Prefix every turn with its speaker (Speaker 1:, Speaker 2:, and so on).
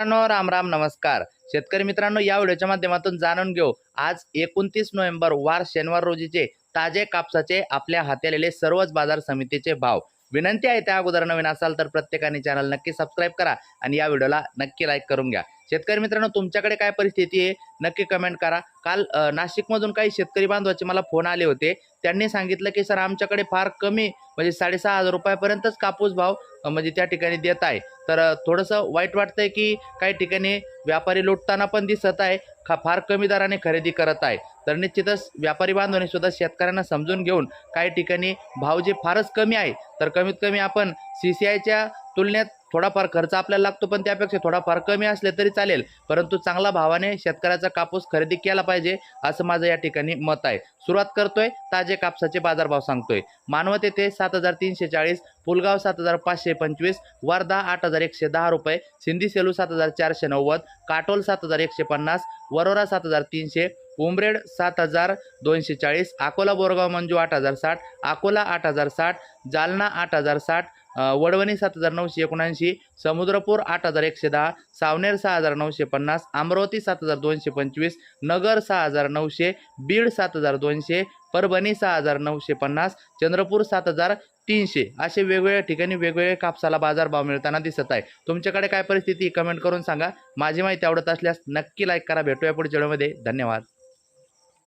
Speaker 1: मित्रांनो राम राम नमस्कार. शेतकरी मित्रांनो या व्हिडिओच्या माध्यमातून जाणून घेऊ. आज एकोणतीस नोव्हेंबर वार शनिवार रोजीचे ताजे कापसाचे आपल्या हाती आलेले सर्वच बाजार समितीचे भाव. विनंती आहे त्या अगोदर नवीन असाल तर प्रत्येकाने चॅनल नक्की सबस्क्राईब करा आणि या व्हिडिओला नक्की लाईक करून घ्या. शेतकरी मित्रांनो तुमच्याकडे काय परिस्थिती आहे? नक्की कमेंट करा. काल नाशिकमधून काही शेतकरी बांधवाचे मला फोन आले होते. त्यांनी सांगितलं की सर आमच्याकडे फार कमी म्हणजे साडेसहा हजार रुपयापर्यंतच कापूस भाव म्हणजे त्या ठिकाणी देत आहे. तर थोडंसं वाईट वाटतंय की काही ठिकाणी व्यापारी लुटताना पण दिसत आहे खा फार कमी दराने खरेदी करत आहे. तर निश्चितच व्यापारी बांधवांनी सुद्धा शेतकऱ्यांना समजून घेऊन काही ठिकाणी भाव जे फारच कमी आहे तर कमीत कमी आपण सी सी आयच्या तुलनेत थोडाफार खर्च आपल्याला लागतो पण त्यापेक्षा थोडाफार कमी असले तरी चालेल. परंतु चांगला भावाने शेतकऱ्याचा कापूस खरेदी केला पाहिजे असं माझं या ठिकाणी मत आहे. सुरुवात करतोय ताजे कापसाचे बाजारभाव सांगतोय. मानवत येथे सात हजार तीनशे चाळीस पुलगाव सात हजार पाचशे पंचवीस वर्धा आठ हजार एकशे दहा रुपये सिंधी सेलू सात हजार चारशे नव्वद काटोल सात हजार एकशे पन्नास वरोरा सात हजार तीनशे उमरेड सात हजार दोनशे चाळीस अकोला बोरगाव मंजू आठ हजार साठ अकोला आठ हजार साठ जालना आठ हजार साठ वडवणी सात हजार नऊशे एकोणऐंशी समुद्रपूर आठ हजार एकशे दहा सावनेर सहा हजार नऊशे पन्नास अमरावती सात हजार दोनशे पंचवीस नगर सहा हजार नऊशे बीड सात हजार दोनशे परभणी सहा हजार नऊशे पन्नास चंद्रपूर सात हजार तीनशे. असे वेगवेगळ्या ठिकाणी वेगवेगळे कापसाला बाजारभाव मिळताना दिसत आहे. तुमच्याकडे काय परिस्थिती कमेंट करून सांगा. माझी माहिती आवडत असल्यास नक्की लाईक करा. भेटूया पुढच्या व्हिडिओमध्ये. धन्यवाद.